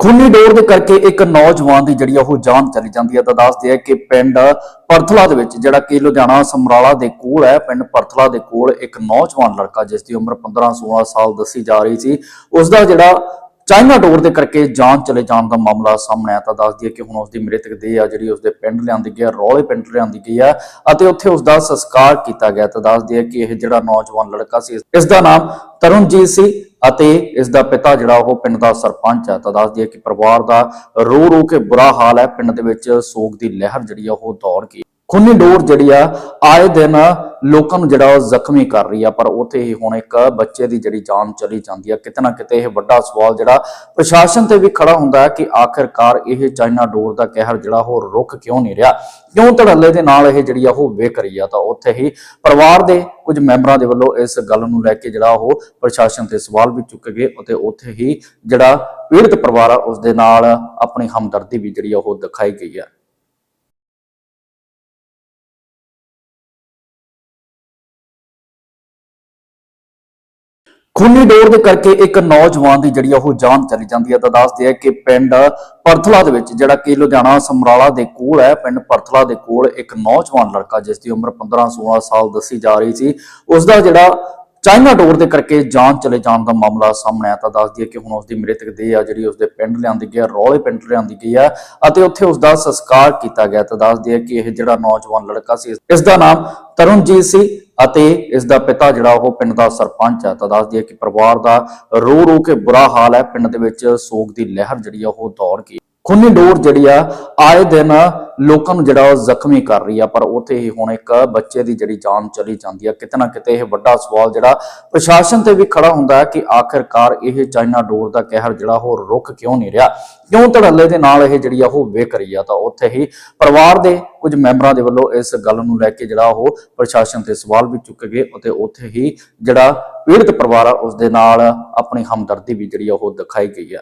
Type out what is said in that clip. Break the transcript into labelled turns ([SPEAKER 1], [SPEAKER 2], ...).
[SPEAKER 1] ਖੁੱਲੀ ਡੋਰ ਦੇ ਕਰਕੇ ਇੱਕ ਨੌਜਵਾਨ ਦੀ ਜਿਹੜੀ ਆ ਉਹ ਜਾਨ ਚਲੀ ਜਾਂਦੀ ਹੈ ਤਾਂ ਦੱਸਦੇ ਆ ਕਿ ਪਿੰਡ ਪਰਥਲਾ ਦੇ ਵਿੱਚ, ਜਿਹੜਾ ਕਿ ਲੁਧਿਆਣਾ ਸਮਰਾਲਾ ਦੇ ਕੋਲ ਹੈ, ਪਿੰਡ ਪਰਥਲਾ ਦੇ ਕੋਲ ਇੱਕ ਨੌਜਵਾਨ ਲੜਕਾ, ਜਿਸ ਦੀ ਉਮਰ 15-16 ਸਾਲ ਦੱਸੀ ਜਾ ਰਹੀ ਸੀ ਉਸ ਦਾ ਜਿਹੜਾ ਚਾਈਨਾ ਡੋਰ ਦੇ ਕਰਕੇ ਜਾਨ ਚਲੇ ਜਾਣ ਦਾ ਮਾਮਲਾ ਸਾਹਮਣੇ ਆਇਆ। ਤਾਂ ਦੱਸਦੀ ਹੈ ਕਿ ਹੁਣ ਉਸ ਦੀ ਮ੍ਰਿਤਕ ਦੇਹ ਆ, ਜਿਹੜੀ ਉਸ ਦੇ ਪਿੰਡ ਲਿਆਂਦੀ ਗਈ ਹੈ ਰੌਲੇ ਪਿੰਡ ਲਿਆਂਦੀ ਗਈ ਹੈ ਅਤੇ ਉੱਥੇ ਉਸ ਦਾ ਸੰਸਕਾਰ ਕੀਤਾ ਗਿਆ। ਤਾਂ ਦੱਸਦੀ ਹੈ ਕਿ ਇਹ ਜਿਹੜਾ ਨੌਜਵਾਨ ਲੜਕਾ ਸੀ, ਇਸ ਦਾ ਨਾਮ ਤਰੁਣਜੀਤ ਸੀ। ਅਤੇ ਇਸ ਦਾ ਪਿਤਾ ਜਿਹੜਾ ਉਹ ਪਿੰਡ ਦਾ ਸਰਪੰਚ ਹੈ। ਤਾਂ ਦੱਸਦੀ ਹੈ ਕਿ ਪਰਿਵਾਰ ਦਾ ਰੋ ਰੋ ਕੇ ਬੁਰਾ ਹਾਲ ਹੈ। ਪਿੰਡ ਦੇ ਵਿੱਚ ਸੋਗ ਦੀ ਲਹਿਰ ਜਿਹੜੀ ਆ ਉਹ ਦੌੜ ਗਈ। ਖੂਨੀ ਡੋਰ ਜਿਹੜੀ ਆ, ਆਏ ਦਿਨ ਲੋਕਾਂ ਨੂੰ ਜਿਹੜਾ ਉਹ ਜ਼ਖਮੀ ਕਰ ਰਹੀ ਆ, ਪਰ ਉੱਥੇ ਹੀ ਹੁਣ ਇੱਕ ਬੱਚੇ ਦੀ ਜਿਹੜੀ ਜਾਨ ਚਲੀ ਜਾਂਦੀ ਆ, ਕਿਤੇ ਨਾ ਕਿਤੇ ਇਹ ਵੱਡਾ ਸਵਾਲ ਜਿਹੜਾ ਪ੍ਰਸ਼ਾਸਨ ਤੇ ਵੀ ਖੜਾ ਹੁੰਦਾ ਹੈ ਕਿ ਆਖਿਰਕਾਰ ਇਹ ਚਾਈਨਾ ਡੋਰ ਦਾ ਕਹਿਰ ਜਿਹੜਾ ਉਹ ਰੁਕ ਕਿਉਂ ਨਹੀਂ ਰਿਹਾ? ਕਿਉਂ ਧੜੱਲੇ ਦੇ ਨਾਲ ਇਹ ਜਿਹੜੀ ਆ ਉਹ ਵੇਖ ਰਹੀ ਆ? ਤਾਂ ਉੱਥੇ ਹੀ ਪਰਿਵਾਰ ਦੇ ਕੁਝ ਮੈਂਬਰਾਂ ਦੇ ਵੱਲੋਂ ਇਸ ਗੱਲ ਨੂੰ ਲੈ ਕੇ ਜਿਹੜਾ ਉਹ ਪ੍ਰਸ਼ਾਸਨ ਤੇ ਸਵਾਲ ਵੀ ਚੁੱਕੇ ਗਏ ਅਤੇ ਉੱਥੇ ਹੀ ਜਿਹੜਾ ਪੀੜਤ ਪਰਿਵਾਰ ਆ ਉਸ ਦੇ ਨਾਲ ਆਪਣੀ ਹਮਦਰਦੀ ਵੀ ਜਿਹੜੀ ਆ ਉਹ ਦਿਖਾਈ ਗਈ ਆ। ਖੂਨੀ ਡੋਰ ਦੇ ਕਰਕੇ ਇੱਕ ਨੌਜਵਾਨ ਦੀ ਜਿਹੜੀ ਆ ਉਹ ਜਾਨ ਚਲੀ ਜਾਂਦੀ ਹੈ ਤਾਂ ਦੱਸਦੇ ਆ ਕਿ ਪਿੰਡ ਪਰਥਲਾ ਦੇ ਵਿੱਚ, ਜਿਹੜਾ ਕਿ ਲੁਧਿਆਣਾ ਸਮਰਾਲਾ ਦੇ ਕੋਲ ਹੈ, ਪਿੰਡ ਪਰਥਲਾ ਦੇ ਕੋਲ ਇੱਕ ਨੌਜਵਾਨ ਲੜਕਾ, ਜਿਸ ਦੀ ਉਮਰ 15-16 ਸਾਲ ਦੱਸੀ ਜਾ ਰਹੀ ਸੀ, ਉਸ ਦਾ ਜਿਹੜਾ ਚਾਈਨਾ ਡੋਰ ਦੇ ਕਰਕੇ ਜਾਨ ਚਲੇ ਜਾਣ ਦਾ ਮਾਮਲਾ ਸਾਹਮਣੇ ਆਇਆ। ਤਾਂ ਦੱਸਦੀ ਹੈ ਕਿ ਹੁਣ ਉਸ ਦੀ ਮ੍ਰਿਤਕ ਦੇਹ ਆ, ਜਿਹੜੀ ਉਸ ਦੇ ਪਿੰਡ ਲਿਆਂਦੀ ਗਈ ਹੈ ਰੌਲੇ ਪਿੰਡ ਲਿਆਂਦੀ ਗਈ ਹੈ ਅਤੇ ਉੱਥੇ ਉਸ ਦਾ ਸੰਸਕਾਰ ਕੀਤਾ ਗਿਆ। ਤਾਂ ਦੱਸਦੀ ਹੈ ਕਿ ਇਹ ਜਿਹੜਾ ਨੌਜਵਾਨ ਲੜਕਾ ਸੀ, ਇਸ ਦਾ ਨਾਮ ਤਰਨਜੀਤ ਸੀ। ਅਤੇ ਇਸ ਦਾ ਪਿਤਾ ਜਿਹੜਾ ਉਹ ਪਿੰਡ ਦਾ ਸਰਪੰਚ ਹੈ। ਤਾਂ ਦੱਸਦੀ ਹੈ ਕਿ ਪਰਿਵਾਰ ਦਾ ਰੋ ਰੋ ਕੇ ਬੁਰਾ ਹਾਲ ਹੈ। ਪਿੰਡ ਦੇ ਵਿੱਚ ਸੋਗ ਦੀ ਲਹਿਰ ਜਿਹੜੀ ਆ ਉਹ ਦੌੜ ਗਈ। ਖੂਨੀ ਡੋਰ ਜਿਹੜੀ ਆ, ਆਏ ਦਿਨ ਲੋਕਾਂ ਨੂੰ ਜਿਹੜਾ ਉਹ ਜ਼ਖਮੀ ਕਰ ਰਹੀ ਆ, ਪਰ ਉੱਥੇ ਹੀ ਹੁਣ ਇੱਕ ਬੱਚੇ ਦੀ ਜਿਹੜੀ ਜਾਨ ਚਲੀ ਜਾਂਦੀ ਆ। ਕਿਤੇ ਨਾ ਕਿਤੇ ਇਹ ਵੱਡਾ ਸਵਾਲ ਜਿਹੜਾ ਪ੍ਰਸ਼ਾਸਨ ਤੇ ਵੀ ਖੜਾ ਹੁੰਦਾ ਹੈ ਕਿ ਆਖਿਰਕਾਰ ਇਹ ਚਾਈਨਾ ਡੋਰ ਦਾ ਕਹਿਰ ਜਿਹੜਾ ਉਹ ਰੁਕ ਕਿਉਂ ਨਹੀਂ ਰਿਹਾ? ਕਿਉਂ ਧੜੱਲੇ ਦੇ ਨਾਲ ਇਹ ਜਿਹੜੀ ਆ ਉਹ ਵੇਖ ਰਹੀ ਆ? ਤਾਂ ਉੱਥੇ ਹੀ ਪਰਿਵਾਰ ਦੇ ਕੁਝ ਮੈਂਬਰਾਂ ਦੇ ਵੱਲੋਂ ਇਸ ਗੱਲ ਨੂੰ ਲੈ ਕੇ ਜਿਹੜਾ ਉਹ ਪ੍ਰਸ਼ਾਸਨ ਤੇ ਸਵਾਲ ਵੀ ਚੁੱਕ ਗਏ ਅਤੇ ਉੱਥੇ ਹੀ ਜਿਹੜਾ ਪੀੜਤ ਪਰਿਵਾਰ ਆ ਉਸ ਦੇ ਨਾਲ ਆਪਣੀ ਹਮਦਰਦੀ ਵੀ ਜਿਹੜੀ ਆ ਉਹ ਦਿਖਾਈ ਗਈ ਆ।